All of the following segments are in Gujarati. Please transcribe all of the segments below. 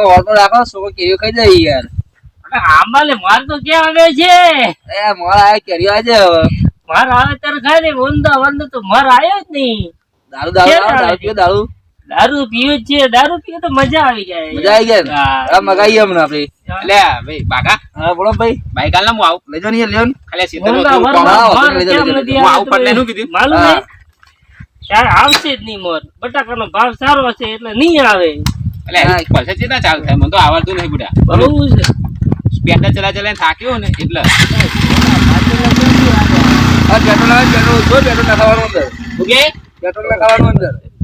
કોઈ હોતો રાખો છોકરો કેરીઓ ખાઈ જાય યાર. અરે આંબાલે માર તો કેમ આવે છે? એ મોર આ કેરીઓ આજે હવે. માર આવે ત્યારે ખાય ને વંદા વંદા તો માર આવ્યો જ નહીં. દારૂ દારૂ દારૂ? પીઓ દારૂ. દારૂ પીવે છે દારૂ પીવે તો મજા આવી જાય. મજા આવી જાય. આ મગાઈએ હમણાં આપણે. એટલે ભાઈ બાકા હા બોલો ભાઈ ભાઈ. કાલ હું આવું. લેજો ને યાર, ને. ખાલી સીધો હું આવું પણ લેનું કીધું? માલુમ નહીં? આવશે જ નહીં મોર. બટાકાનો ભાવ સારો હશે એટલે નહીં આવે. એટલે પૈસા ચેતા ચાલુ થાય. મને તો આવડતું નહીં બુડા બહુ છે ચલા ચલા થાક્યો ને એટલે.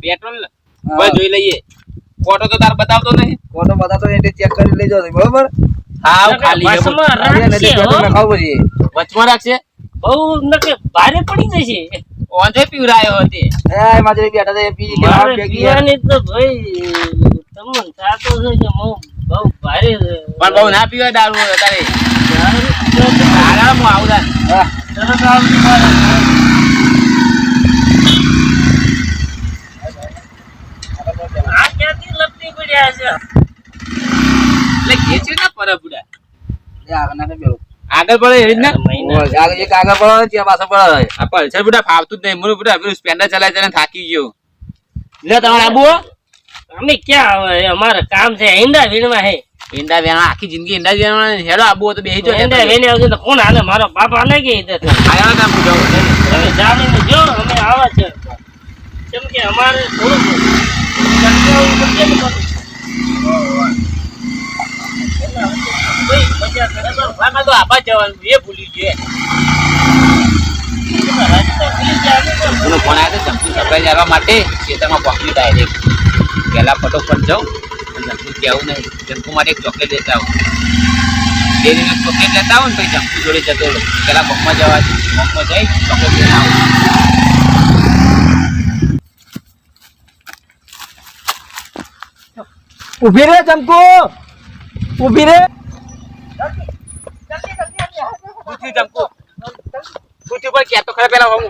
પેટ્રોલ જોઈ લઈએ. ફોટો તો તાર બતાવતો નહીં. બતાતો એટલે ચેક કરી લેજો બરોબર? હાવ ખાલી વચમાં રાખશે બહુ નકે ભારે પડી જશે ઓંધે પીવરાયો હતી એ માજરી બેઠા હતા, પી કે આ ભેગી યાર. તો ભાઈ તમને થાતો છે કે બહુ બહુ ભારે છે. પણ બહુ ના પીવાય દારૂ અત્યારે. આરામ પીવા આવું હા. તરત આવતી આ ક્યાંથી લપટી પડ્યા છે? એટલે ને પર બુડા આગળ પડે એવી જ ને? આગળ એક આગળ પડે, ત્યાં પાછળ પડે. આ પલ્સર બુડા ફાવતું જ નહીં. મને બુડા પેલું સ્પેન્ડર ચલાય ચલાય થાકી ગયો. લે તમારે આબુ? અમે ક્યાં હવે? અમારે કામ છે. ઈંડા વીણવા હે. ઈંડા વેણા આખી જિંદગી ઈંડા જ હેડો આબુ તો બેહી જો ઈંડા વીણે આવશે તો કોણ હાલે? મારો બાપ હાલે કે ઈધર આયા ના પૂજો તમે જાણીને જો અમે આવા છે. કેમ કે અમારે થોડું માટે. ખેતરમાં પહોંચી ડાયરેક્ટ પહેલા ફટોફટ જાઉં અને કહેવું નહીં. જંતુ માટે એક ચોકલેટ લેતા આવું. ડેરીને ચોકલેટ લેતા આવું ને પછી જોડે જતો રહું. પહેલા બોકમાં જવા બોકમાં જઈ ચોકલેટ લઈને આવું. ઊભી રે ચમકુ ઊભી રે. જંતુ શું થયું? પણ કહેતો ખરા પેલા હું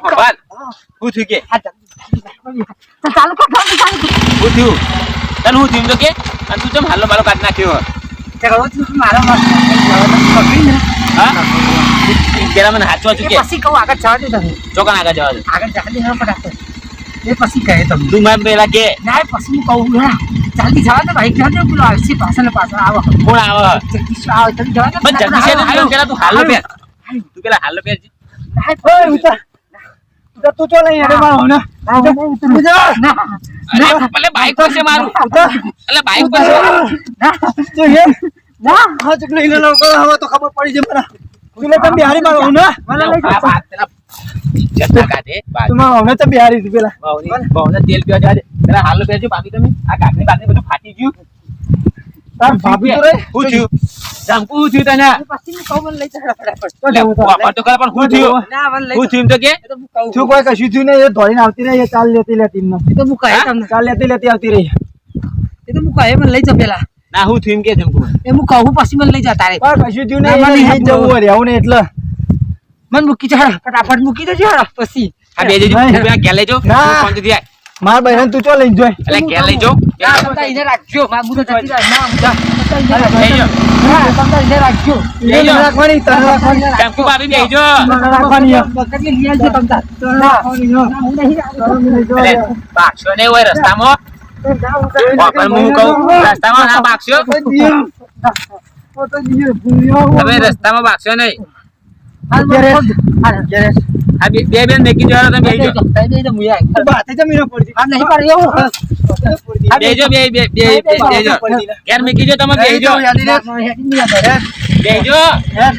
શું થયું કે? ચાલુ કર ચાલુ ચાલુ શું થયું તને શું થયું તો કે અને તું ચમ હાલો મારો કાઢ નાખ્યો મારો પકડી ને હા પેલા મને હાચવા ચૂકે પછી કહું આગળ જવા દે. તમે ચોકન આગળ જવા દે આગળ જવા દે. હા ફટાફટ એ પછી કહે તમને તું મને પેલા કે ના પછી હું કહું હા જલ્દી જવા દે ભાઈ જવા દે. પેલો આવશે પાછળ ને પાછળ આવો કોણ આવે જગદીશ આવે જલ્દી જવા દે. પણ જલ્દી પેલા પેલા તું હાલો પેર તું પેલા હાલો. પેર ના ઓય ઉતર. ઉતર તું ચો નહીં અરે મારો ના. ઉતર. ના. અરે ભલે બાઈક પર છે મારું. એટલે બાઈક પર છે ના. ના હા ચકલો ઈને લોકો હવે તો ખબર પડી છે મને. તું લે તમે બિહારી મારો ના. મને લઈ આ વાત પેલા જતા કાઢે તું મારો ને તો બિહારી તું પેલા. બહુની- બહુને તેલ પીવા દે પેલા હાલો બેજો બાકી તમે આ કાકની બાકની બધું ફાટી ગયું. તાર ભાભી તો રે શું થયું જંપુ શું થયું તને પછી હું કહું લઈ જા ફટાફટ તો ખરા પણ શું થયું ના મને લઈ શું થયું તો કે એ તો હું કહું શું કોઈ કશું થયું નહીં એ ધોઈને આવતી રહી એ ચાલ લેતી લેતી એમને. એ તો હું કહે તમને ચાલ લેતી લેતી આવતી રહી એ તો હું કહે મને લઈ જા પેલા ના શું થયું કે એ હું કહું પછી મને લઈ જા તારે પણ કશું થયું ના, મને નહીં જવું નહીં એટલે મન મૂકી જા ફટાફટ મૂકી દેજો પછી આ બે જજો ઘેર લઈ. મારા બહેન તું ચો લઈને જોઈ એટલે કે લઈ જો ના તમતા એને રાખજો માર મું તો જતી રહે ના જા તમતા એને રાખજો. લઈ જાઓ ના, તમતા એને રાખજો લઈ જાઓ. રાખવાની તને રાખવાની જંપુ ભાભી બેસી જાઓ. રાખવાની બકરી લઈ આવજો તમતા રાખવાની હું નહીં હોય રસ્તામાં પણ હું કહું રસ્તામાં ના. તમે રસ્તામાં બાકશો નહીં બે બે બેન મેકી જવાનો તમે બેસી બેહી જાઓ. જાઓ, બેહી જાઓ, મુઈ આય. આ બાતે જમીને પડતી. આ નહીં પાડે એવું પડતી. બે બે બે બે- બેસી જાઓ. ઘેર તમે બેસી જાઓ. ના, ના, હેડી નહીં આવે. બેસી જાઓ.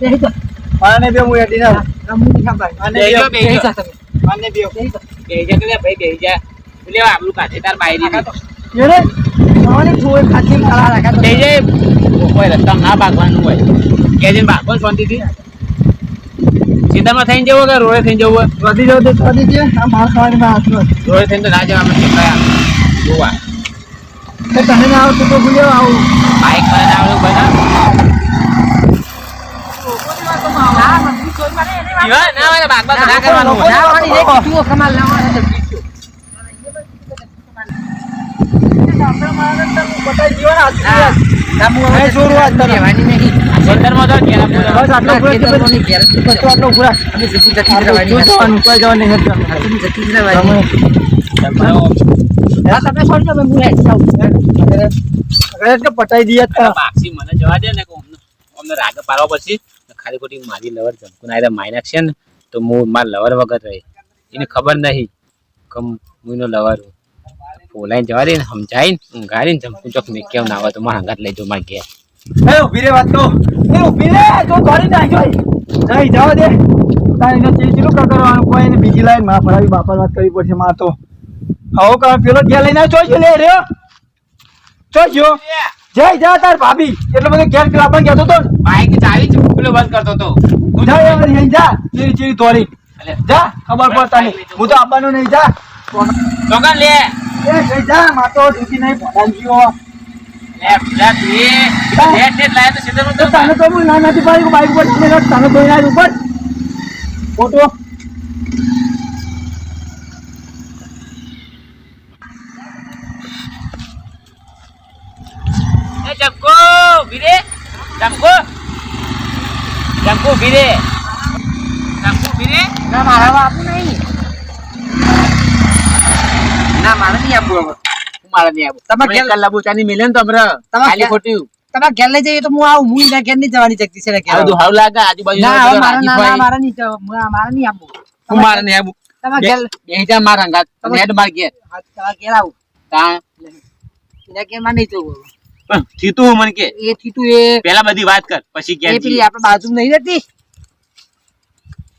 બેહી જાઓ. આને બે હું હેડી ના. ના, મું નહીં ખાવા. આને બેસી બે. જાઓ, બેસી બેહી જાઓ. જાઓ તમે. આને બે. બેહી જાઓ. બેસી જાઓ કે લે ભાઈ બેસી જા. કાઢે તાર ખાધી મારા રાખા તો. બેસી જાય. કોઈ રસ્તા ના ભાગવાનું હોય કે ભાગવાનું ભાગો શાંતિથી સીધામાં થઈને જવું કે રોડે થઈને જવું વધી જાવ તો વધી જાય. આ માર ખાવાની માં હાથ નો. રોડે થઈને તો ના જવા મને કયા જોવા તો તને ના આવતું તો ભૂલ્યો આવું. બાઈક પર ના આવડું બધા ના, બધું છોડ મારે એને વાત. જીવા ના હોય ને ભાગ ભાગ ના કરવાનું હોય. ના, વાળી એક જુઓ, કમાલ ના હોય તો બીજું. આપણે મારે તમે બતાવી દીધો ને આજથી ના, યાર. ના, હું હવે નહીં છોડવું આજ તને. કહેવાની નહીં. પટાઈ દઈએ તો. બાક્ષી મને જવા દે ને અમને રાગે પાડવા પછી ખાલી ખોટી મારી લવર જમકુન આયરા મારી નાખશે ને તો હું મારા લવર વગર રહી. એને ખબર નહીં કમ હું એનો લવર હું. બોલાઈને જવા દે ને સમજાવીને ઊંઘાડીને જમકુન ચોક મેં કેમ ના આવે તો મારા હંગાત લઈ જાઉં મારા ઘેર. એ ઊભી રે વાત તો. એ ઊભી રે, જો દોડી નાખ્યો. નહીં, જવા દે. તારે એને ચીચીલું કરવાનું. કોઈ એને બીજી લાઈનમાં ફરાવી બાપાને વાત કરવી પડશે માર તો. આવો કામ પેલો ઘેર લઈને ચોઈ લે રહ્યો. ચોઈ જય જા તાર ભાભી એટલો બધો ઘેર પેલા આપણને કહેતો તો ને. બાઈક ચાવી છે પેલો બંધ કરતો તો જા એ વળી અહીં જા ચીરી ચીરી દોડી જા ખબર પડતા નહીં હું તો આપવાનું નહીં જા લે એ જઈ જા માર તો નહીં પડાવી ગયો તને તો હું ના નથી પાડી બાઈક પર તને તો એના ઉપર. ફોટો. એ જમકો ભીરે જમકો જમકો ભીરે જમકો ભીરે ના મારા બાપુ નહીં. ના મારે નહીં આપવું હવે. હું નહીં આપવું તમે તમે ઘેર- કલ્લા બુચાની મિલે ને તો ખાલી ખોટી તમે ઘેર લઈ જઈએ તો હું આવું. હું એના ઘેર નહીં જવાની જગતી છે ઘેર. આ બધું લાગે આજુબાજુ ના હવે ના ના નહીં જવું. નહીં આપવું હું મારે નહીં આપવું તમે ઘેર બે જા મારા હંગાત તમે- હેડ માર ઘેર. તમે ઘેર આવું. તા એના ઘેરમાં નહીં જવું થીતું મને કે. એ થીતું એ પેલા બધી વાત કર પછી એ પેલી આપણે બાજુ નહીં રહેતી.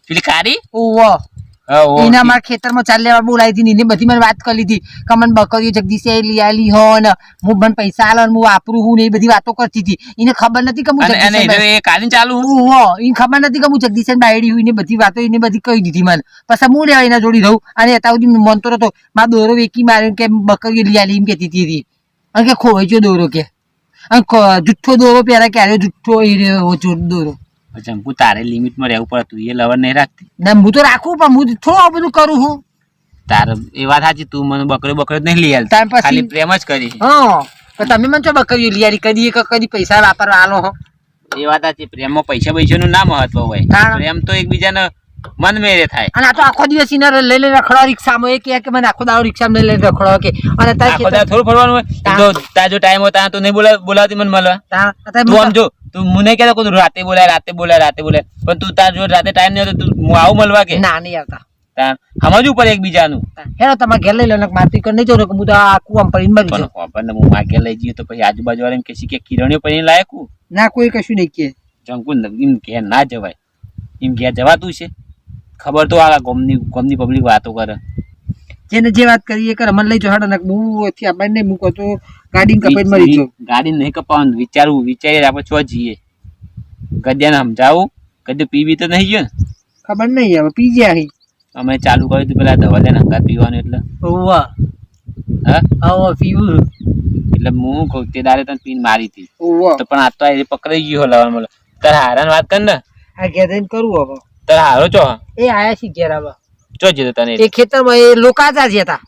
પેલી કારી? ઓવો એના મારા ખેતરમાં ચાલ લેવા બોલાવી હતી એને બધી મને વાત કરી લીધી કે મને બકરીઓ જગદીશે લઈ આલી હો ને હું મને પૈસા આલો હું વાપરું હું ને એ બધી વાતો કરતી હતી. એને ખબર નથી કે હું કાલી ચાલુ હું? એને ખબર નથી કે હું જગદીશ બાયડી હું એને બધી વાતો એને બધી કહી દીધી મને. પછી હું લેવા એના જોડી રહું અને અત્યાર સુધી મનતો હતો મારા દોરો વેકી માર્યો કે બકરીઓ લઈ આલી એમ કહેતી હતી અને કે ખોવાઈ ગયો દોરો કે. અને જુઠ્ઠો દોરો પહેરા ક્યારે જુઠ્ઠો એ દોરો. જંપુ તારે લિમિટમાં રહેવું પડે તું એ લવર નહીં રાખતી ના હું તો રાખું પણ હું થોડું બધું કરું હું તારે એ વાત સાચી તું મને બકરો બકરો નહીં લઈ. ત્યાર ખાલી પ્રેમ જ કરી હા તો તમે મને ચો બકરીઓ લઈ કદી કે કદી પૈસા વાપરવા આલો હો એ વાત સાચી પ્રેમમાં પૈસા પૈસાનું ના મહત્વ હોય. પ્રેમ તો એકબીજાને મન મેરે થાય. અને આ તો આખો દિવસ ઇનર લઈ લઈને રખડો રિક્ષામાં એ કે મને આખો દાડો રિક્ષામાં લઈ લઈને રખડો કે અને તાર આખો દાડો થોડું ફરવાનું હોય. જો તાર જો ટાઈમ હોય ત્યાં તો નહીં બોલા બોલાવતી મને મળવા. તું આમ જો તું મને કહેતો કે રાતે બોલાય રાતે બોલાય રાતે બોલાય. પણ તું તાર જો રાતે ટાઈમ નહીં હોય તો હું આવું મળવા કે? ના નહીં આવતા. સમજવું પડે એકબીજાનું. તમારે ઘેર લઈ લો મારતી કરી નહીં જવું હું તો આ કુવામાં પડીને મરી જાઉં. આપણને હું આગળ લઈ જઈએ તો પછી આજુબાજુ વાળા એમ કહેશે કે કિરણીઓ પછી લાયક ના કોઈ કશું નહીં કે. જંકુ એમ ઘેર ના જવાય. એમ ઘેર જવાતું છે. ખબર તો આ ગોમની ગોમની પબ્લિક વાતો કરે. જેને જે વાત કરી એ કરે. મને લઈ જાઓ હેડો હું અહીંથી આપણે નહીં મૂકો તો ગાડી કપાઈ મરી જો ગાડી નહીં કપાવાનું. વિચારવું વિચારી આપણે છો જઈએ. ગદ્યાને સમજાવું. કદી પીવી તો નહીં ગયો ને. ખબર નહીં હવે પી ગયા અહીં અમે ચાલુ કર્યું હતું પેલા ધવલિયાને હંગાત પીવાનું એટલે. ઓવા. હા? આવો પીવું એટલે હું કહું તે દારે તને પીન મારી હતી. તો પણ આ તો પકડાઈ ગયો મળે તારે હારાની વાત કર ને. આ જઈને કરવું હવે. તારે હારો છો? એ આયા છે ઘેર આવા ચો જતો તને? એ ખેતરમાં એ લોકાતા છે હતા.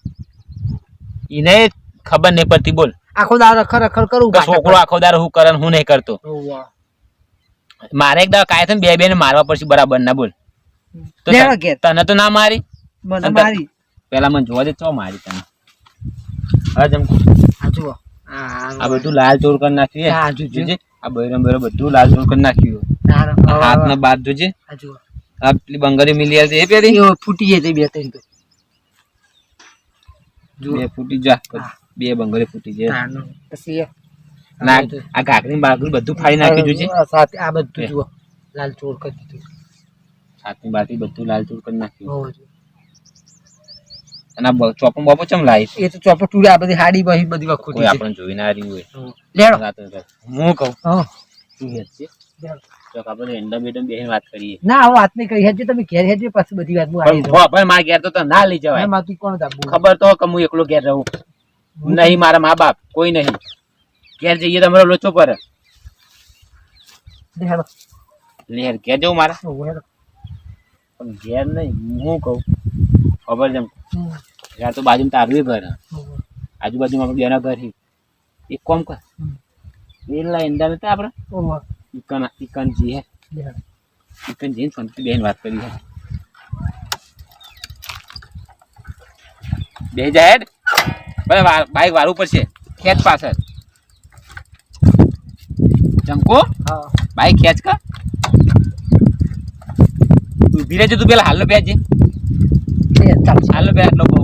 એને ખબર નહીં પડતી બોલ. આખો દાડો રખડ રખડ કરું છોકરો આખો દાડો હું કરે હું નહીં કરતો? મારે એક દાડો કાય થાય બે બે ને મારવા પડશે બરાબર ના બોલ. તો તને- તો ના મારી? મને મારી. પેલા મને જોવા દે ચો મારી તને. હવે જમ આ જુઓ. આ આ બધું લાલ ચોર કરી નાખ્યું હા, જો. જોજે. આ બૈરમ બૈરમ બધું લાલ ચોર કરી નાખ્યું હાથ ને બાદ જોજે. આ જુઓ. આ પેલી બંગાળી મિલી આવી એ પેલી? ફૂટી જાય બે ત્રણ તો. બે ફૂટી જા. બે બંગાળી ફૂટી જાય. પછી ના આ ઘાઘરી બાકરી બધું ફાડી નાખ્યું છે. આ સાથે આ બધું જુઓ. લાલ ચોર કરી દીધું. હાથની બાકી બધું લાલ ચોર કરી નાખ્યું. અને આ બ- બાપો ચમ લાવી એ તો ચોપટ ટૂડે આ બધી હાડી બહી બધી વખત આપણે છે. આપણને જોઈ ના રહ્યું હોય. લેડો. હું કહું? હા. તું હેડ છે? લેડો. આપણે એંડા બેડા બેહીને વાત કરીએ. ના હવે વાત નહીં કરી. હેડજો તમે ઘેર હેડજો પછી બધી વાત હું આવી પણ મારા ઘેર તો તને ના લઈ જવાય. માથી કોણ દાબુ ખબર તો કે હું એકલો ઘેર રહું. નહીં મારા મા બાપ કોઈ નહીં. ઘેર જઈએ તમારો લોચો પર હેડો. લેર ઘેર જવું મારા. પણ ઘેર નહીં હું કહું. ખબર છે. ઘેર તો બાજુમાં તારું ઘર. આજુબાજુમાં આપણે બેના ઘર એક કોમ કર. વેલા એંડા નતા આપણે. ઇકન ઇકનજી હે. ઇકનજી જઈને શાંતિ બેન વાત કરી હે. બે જાય ભલે બાઈક વાળું પડશે ખેંચ પાછળ. ચમકો હા. બાઈક ખેંચ કર ઊભી રહેજો તું પેલા હાલો બેજે. હાલો બે આટલો બહુ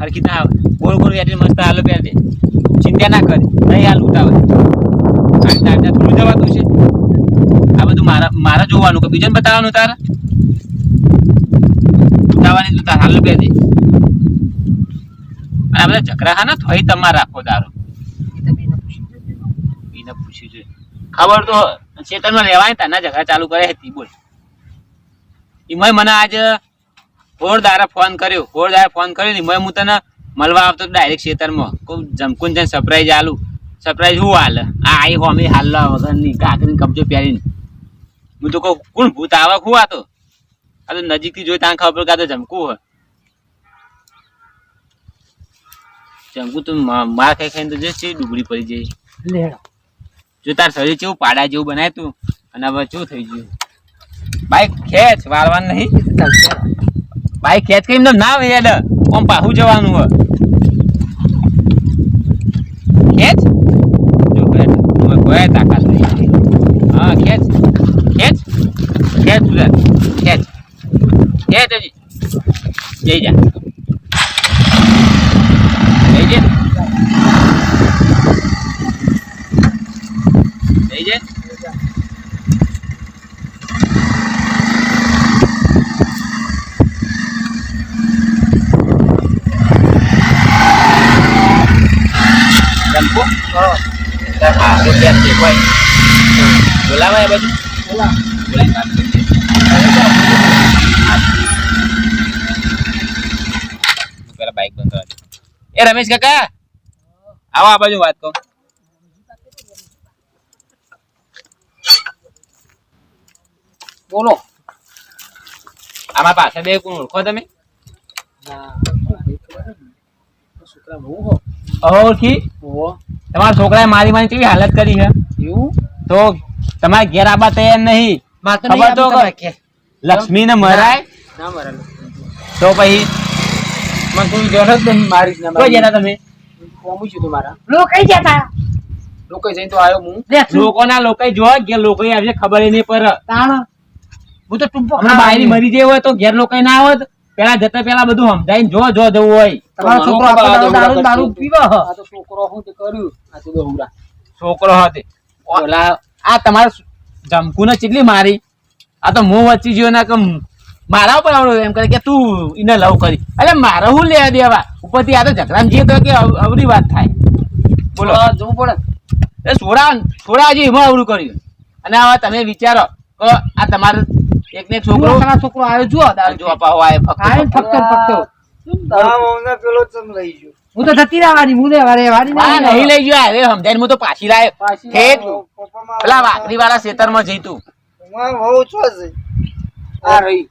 હરખી ના ગોળ ગોળ બેઠી મસ્ત હાલો બે દે ચિંતા ના કરે. નહીં હાલ ઉતાવે મારા જોવાનું કે બીજાને બતાવવાનું તારા? બતાવવાની તું તારા હાલો દે. આ બધા ઝઘડા હા ને તમારે રાખો તારો. એને પૂછ્યું છે. ખબર તો ચેતનમાં રહેવાય તાના ઝઘડા ચાલુ કરે હતી બોલ. એમાં મને આજ હોળ દ્વારા ફોન કર્યો. હોળ દ્વારા ફોન કર્યો ને એમાં હું તને મળવા આવતો ડાયરેક્ટ ખેતરમાં કોઈ જમકુન જઈને સરપ્રાઈઝ આલું. સરપ્રાઈઝ હું હાલ? આ આઈ હોમી હાલવા વગરની કાકરીને કબજો પહેરીને. હું તો કહું કોણ ભૂત આવે હું આ તો? આ તો નજીકથી જોઈ ત્યાં ખબર કે તો જમકું હોય. જમકું તો મા- માર ખાઈ ખાઈને તો જે છે ડુબળી પડી જાય. જો તાર શરીર કેવું પાડા જેવું બનાય તું અને હવે શું થઈ ગયું? બાઈક ખેંચ વાળવાનું નહીં. બાઈક ખેંચ કરીને ના હેડ. આમ પાછું જવાનું હોય ખેંચ જો હેડ હવે કોઈ તાકાત નહીં. હા ખેંચ. ખેંચ. ખેંચ. ખેંચ. ખેંચ હજી. જઈ જા જઈ જા જઈ જા જંપો તાર હારો ક્યાં છે. પેલા બાઈક બંધ એ રમેશ કાકા, આવો આ બાજુ વાત કહું બોલો. આમાં પાછળ બે કોણ ઓળખો તમે. ઓળખી તમારા છોકરાએ મારી મારી કેવી હાલત કરી છે? તો તમારે ઘેર આવવા તૈયાર નહીં. ખબર તો. લક્ષ્મી ને મરાય? તો પછી? મને કોઈ જરૂર જ નહીં મારી જ ના કોઈ જતા તમે? કોમું છું તમારા. લોકો જતા લોકો જઈને તો આવ્યો હું. લે તું લોકોના લોકો જોવા ઘેર લોકો આવશે ખબર નહીં પર તાણ. હું તો ટૂંપો હમણાં બાયરી મરી જાય હોય તો ઘેર લોકો ના આવત. પેલા જતા પેલા બધું સમજાય જો જો જવું હોય. તમારો છોકરો દારૂ દારૂ પીવે હ. આ તો છોકરો હું તે કર્યું? આ તો દોહુરા છોકરો હતે. ઓલા આ તમારે જમકુ ને કેટલી મારી. આ તો હું વચ્ચે ગયો ના કે મારા ઉપર આવડો એમ કરે કે તું એને લવ કરી. એટલે મારે હું લેવા દેવા? ઉપરથી આ તો ઝઘડા જે તો કે અવરી વાત થાય. બોલો. જવું જોવું પડે. એ છોડા છોડા હજી એમાં અવરું કર્યું. અને હવે તમે વિચારો કે આ તમારો એક ને છોકરો છોકરો છોકરો આવ્યો જો જો પાહો આય ફક્ત ફક્ત ને ફક્ત. હું. તો જતી રહેવાની હું વારી આ નહીં. લઈ ગયો હવે સમજાય હું તો પાછી લાય. પેલા વાકરી વાળા ખેતરમાં જઈતું આ રહી.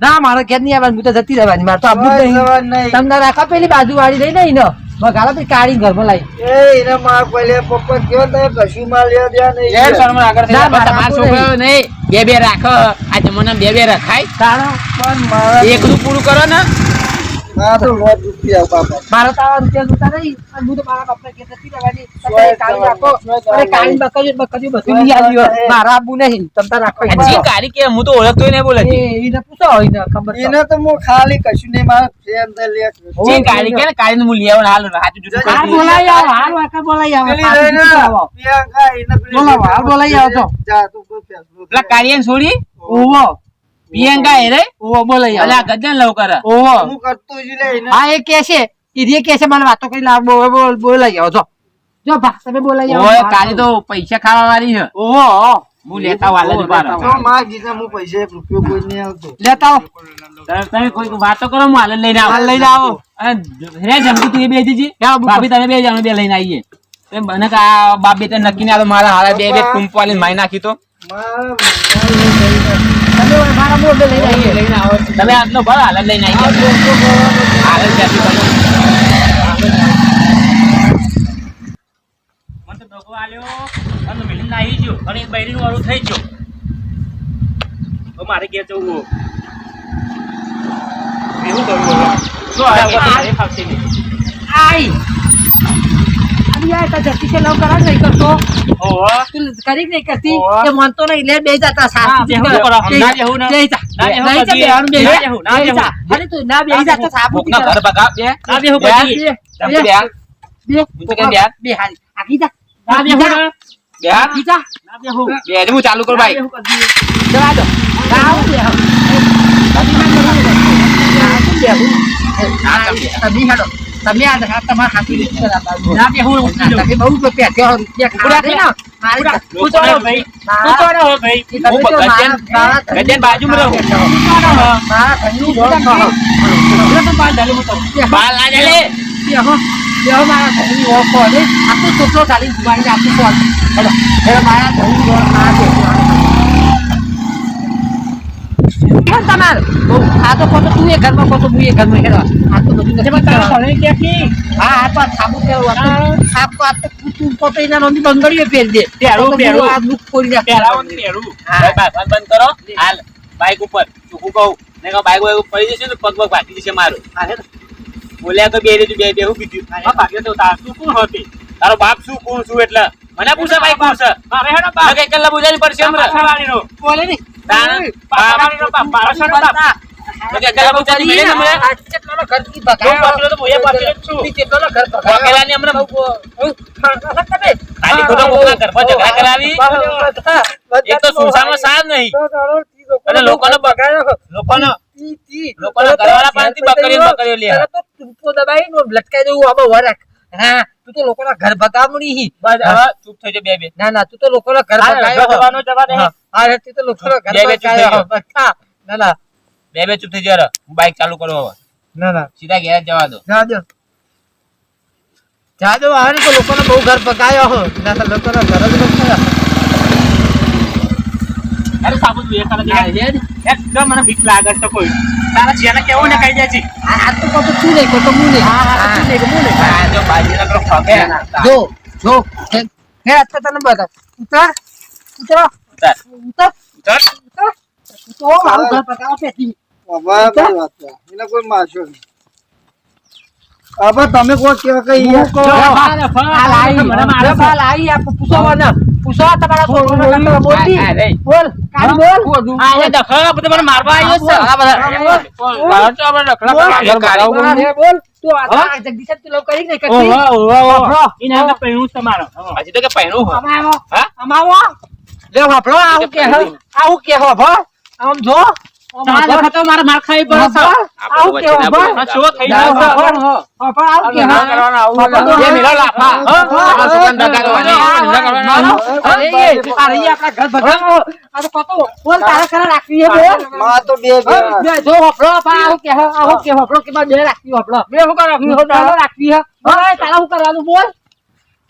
ના મારે ક્યાં નહીં આવવાનું હું તો જતી રહેવાની મારે તો આપણું જ નહીં. તમને રાખા પેલી બાજુ વાળી લઈ નહીં ને? વગાડો પછી કાઢી ઘરમાં લાવી. એ એને માર પહેલે પપ્પા જાય. પણ કશું તમારા આપવું છોકરાઓ નહીં. બે બે રાખો. આ જમાના બે બે રખાય. તાણો. એકલું પૂરું કરો ને. મારે તો આવા રૂપિયા જોતા નહીં. અને હું તો મારા બાપના રહેવાની તમે રાખો. બકરીઓ બકરીઓ બધું લઈ આવ્યો. મારા આબુ નહીં. તમે તાર રાખો જે કારી કે હું તો ઓળખતો નહીં બોલે એને પૂછો એને ખબર એને તો હું ખાલી કશું નહીં મારા ફ્રેન્ડ લે જે કારી કે ને હું લઈ આવું હાલ વાંકા બોલાવી આવો પેલી બોલાવો, હાલ આવો તો. જા તું કારિયાને છોડી? ઓવો પ્રિયંકા એ રે? ઓવો બોલાવી અને ગજન લવ કરે ઓવો હું કરતો જ લે હા એ કે છે. ઈ કે છે મને વાતો કરી લાવ. બોલ બોલ આવો. જો. જો ભા તમે બોલાવી આવો. ઓય કારી તો પૈસા ખાવા વાળી છે. ઓહો હું. લેતા વાલા હાલ જ ઊભા તો માં ગીતા હું પૈસા એક રૂપિયો કોઈ નહીં આવતો. લેતા આવો. તમે કોઈ વાતો કરો હું હાલ લઈને આવું. લઈને આવો. અને રે જમકુ તું એ બે દીજી ભાભી તમે બે જાણો બે લઈને આવીએ. મને બને કે આ બાપ બે નક્કી ને મારા હારા બે બે કુંપો આલીને મારી નાખી તો. મારા તમે મારા બોલ લઈને આવીએ લઈને આવો તમે આટલો ભર હાલ લઈને આવી હાલ જ ત્યાંથી બનો. આલ્યો. અને મિલિંદ નાહી ગયો. અને બૈરીનું વાળું થઈ ગયું. હવે મારે ઘેર જવું એવું કરવું શું નહીં. આઈ. યાર તાર જતી છે લવ કરા નહીં કરતો. ઓહો. તું કરી નહીં કરતી? કે મનતો નહીં લે બે જતા ના, બેહું કરો. ના બેહું ને. બેહી જા. ના બેહું બેહી જા, કરીએ. બેહવાનું બેહી ના જા. ના બેહી અરે તું ના બેહી જા તો સાબુથી ઘર બગા બે ના બે. કરીએ. બે? બે? હું તો કેમ બે? હાલ? આગી જા ના આગી બેહું બે આગી જા ના બેહું. બે હું ચાલુ કરું ભાઈ. ના. જવા દો. હેડો તમે આ તમારા હાથી રીત ના બેહું હું તમે બહુ રૂપિયા થયો રૂપિયા ખાવા દે ને. મારી તું તો ભાઈ. તું તો રહો ભાઈ. હું ગજન- ગજન બાજુમાં રહું. મારા ઘરની જોડ. એટલે તો બાલ ડાલે હું તો. બાલ ના જાય લે. બેહો બેહો મારા ઘરની ઓળખ કોલે આ આખું ચોટલો ચાલી જવાની આપી કોલ હેડો મારા ઘરની ઓળખ મારા તમારે આ તો એ ઘરમાં ખોટું હું એ ઘરમાં હેડો આ તો બધું નથી એમાં તારા કરવાનું. ઘરે હા આ તો સાબુ પહેરવું આ તો- આ તો- તું પોતે એના નોંધી બંગડીઓ પહેરી દે પહેરું, આ તો પહેરું. આ દુઃખ ખોલી નાખે. હા. ભાઈ, ભાઈ, બંધ કરો હાલ બાઈક ઉપર ચોખ્ખું કહું નહીં કહો બાઈક વાઈક પડી જશે ને પગ પગ ભાગી જશે મારું હા, બોલ્યા તો બે રીતું બે બે હું કીધું હા, ભાગ્ય તો તાર. તું કોણ હતી? તારો બાપ શું કોણ શું એટલે મને પૂછે ભાઈ કોણ છે મારે મારે બાપ. કઈ બોલાવી પડશે. બોલે નહીં. ને હું લોકોનો બગાડ્યો લોકોનો લોકોના ઘરવાળા પાસેથી બકરીઓ બકરીઓ લે તો ટૂંપો દબાઈને આમ લટકાઈ દેવું આમાં વરાક. હા તું તો લોકોના ઘર બગાવણી હી. બસ હવે ચૂપ થઈ જાય બે બે. ના ના તું તો લોકોના ઘર બગાવ્યો. જવાનો જવા દે. હા, હા, તો લોકોના ઘર બે બે ચૂપ થઈ બગાવ્યો. બકા. ના ના. બે બે ચૂપ થઈ જાઓ હું બાઈક ચાલુ કરું હવે. ના ના. સીધા ઘેર જવા દો. જા દો જા દો હવે તો લોકોને બહુ ઘર પકાયો હો. ના તો લોકોના ઘર જ પકાયો અરે સાબુ. એકદમ મને બીક લાગે છે કોઈ. તારા જેને કેવું ને કહી દેજે. આ આ તો નહીં તો હું નહીં. હા, તું નહીં હું નહીં. હા, જો બાજી નકરો ફગે. જો જો હે હે અત્યારે તને બતા ઉતર ઉતર. ઉતાર. ઉતર ઉતાર. તો મારું ઘર તમે કોઈ કેવા કઈ તમારા તો કે. અમાવો લે વાપરો આવું કે હે આવું કે હો ભો આમ જો તમારા દખલ તો માર ખાવી પડે છે. આવું કે હો ભો આ શું થઈ ગયું છે? વાપરો આવું કે ના આવું વાપરો. બે મિલો લાફા. હા? તમારા છોકરાને દગા કરવાની. હા, દગા અરે એ, અરે આપણા ઘર ભગાવો. આ તો બોલ તારા ખરા રાખવી હે બોલમાં તો બે બે જો વાપરો પા આવું કે હે આવું કે વાપરો કે બે રાખવી વાપરો બે હું કર રાખવી હો હે હા તારા હું કરવાનું બોલ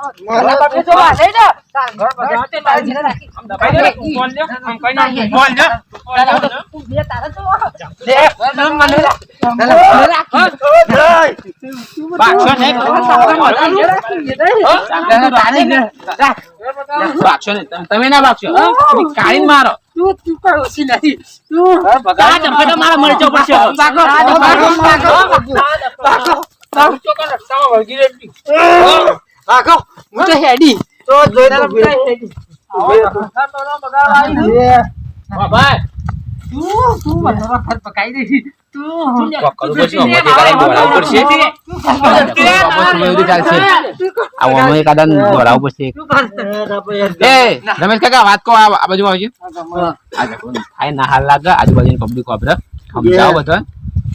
મારા કઈ ના. તમે- ના બાક્ષો. હા? મારો. તું તું કોઈ ઓછી નથી તું ચંપા તો જવું પડશે. હવે. ભાગો ભાગો ભાગો ભાગો. ભાગો હું તો હેડી તો જોઈ તારા તો હેડી. રમેશ કાકા વાત કહો આ બાજુ આવજો ના હાલ લાગે આજુબાજુની પબ્લિક વાપરે સમજાવો બધા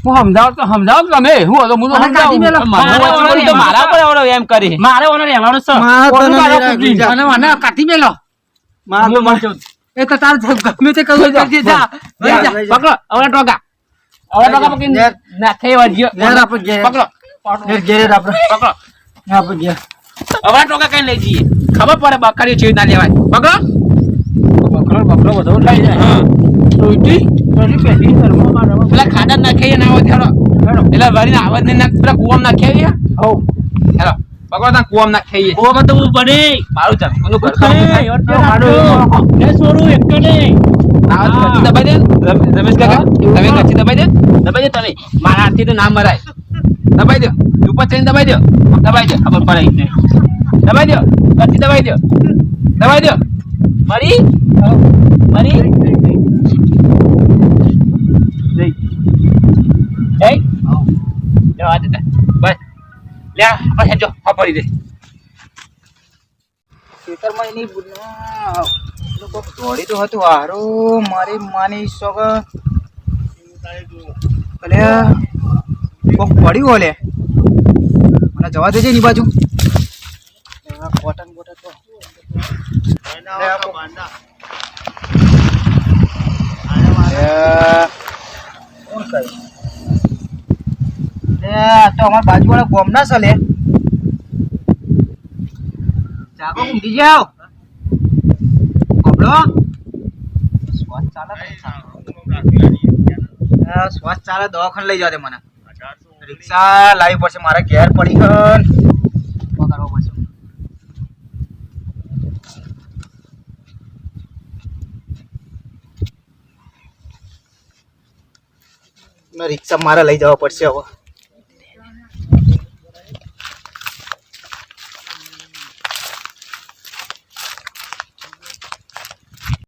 હું સમજાવ તો સમજાવ તમે. હું હતો હું તો મને કાઢી મેલો. સમજાવું. મને વચ્ચે વળી તો મારા પર આવડો એમ કરી. મારે ઓનો રહેવાનું છે. માં તો કોનું નહીં કાઢો રાખી. કુટલી? અને મને કાઢી મેલો. માં તો મર જાઉં. એ તો તાર ગમે તે કરવું કરજે, જા. જા, જા. લઈ પકડો. હવે ટોકા. હવે ટોકા પકડીને નાખે એવા ઘેર આપણે ઘેર. પકડો. ઘેર ઘેર આપણે પકડો. આપણે ઘેર હવે ટોકા કઈ લઈ જઈએ. ખબર પડે બકરીઓ ચેવી ના લેવાય. પકડો. બકરો બકરો બધો લઈ જાય. રોટી પેલા ખાડા નાખીએ ના હોય હેડો. નહીં નાખ પેલા કુવામાં નાખીએ હો. તા કુવામાં નાખીએ ઓમાં તો હું પડે મારું ઘર એ એક. આવા તો કચ્છી દબાઈ દે. રમેશ કાકા તમે કચ્છી દબાઈ દે? દબાઈ દે તમે મારા હાથથી તો ના મરાય. દબાઈ દો. ઉપર ચડીને દબાઈ દો. દબાઈ દો. ખબર પડે એટલે દબાઈ દો. કચ્છી દબાઈ દો. દબાઈ દો. મરી મરી જઈ જવા દે બસ લે આ બસ હેજો હા પડી દે ખેતરમાં એની બુના લોકો દોડી તો હતું હારું મારી માની શોખ અલે કોક પડ્યું ઓલે મને જવા દેજે ની બાજુ કોટન તો અમારા જાગો ઊંઘી ગોબડો શ્વાસ ચાલે શ્વાસ ચાલે દવાખાને લઈ જાવ મને. રિક્ષા લાવી પડશે મારે ઘેર પડી ગન રિક્ષા મારે લઈ જવા પડશે હવે.